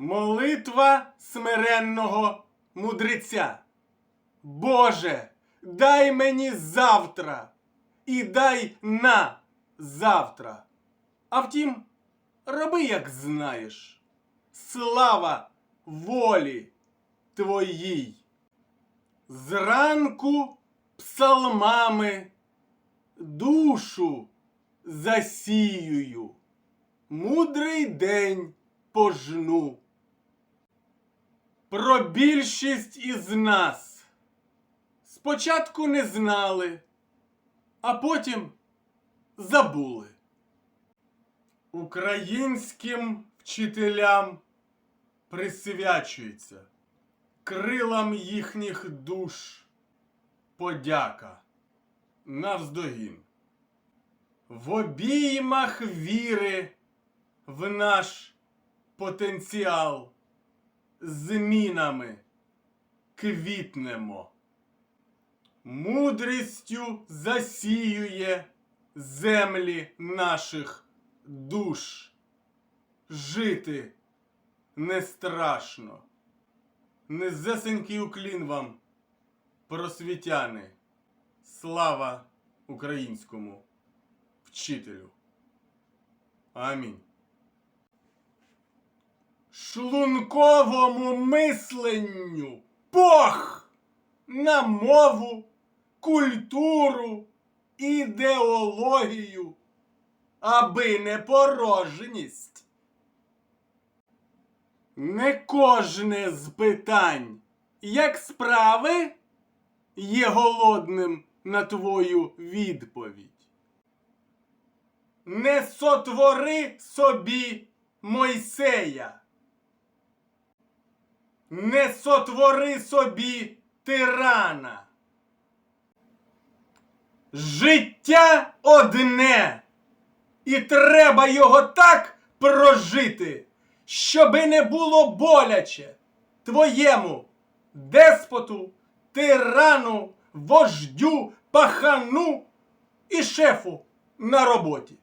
Молитва смиренного мудреця. Боже, дай мені завтра і дай на завтра. А втім, роби, як знаєш. Слава волі твоїй. Зранку псалмами душу засіюю, мудрий день пожну. Про більшість із нас спочатку не знали, а потім забули. Українським вчителям присвячується крилам їхніх душ подяка навздогін. В обіймах віри в наш потенціал змінами квітнемо. Мудрістю засіює землі наших душ. Жити не страшно. Незесенький уклін вам, просвітяни. Слава українському вчителю. Амінь. Шлунковому мисленню пох на мову, культуру, ідеологію, аби не порожність. Не кожне з питань, як справи, є голодним на твою відповідь. Не сотвори собі Мойсея. Не сотвори собі тирана. Життя одне, і треба його так прожити, щоби не було боляче твоєму деспоту, тирану, вождю, пахану і шефу на роботі.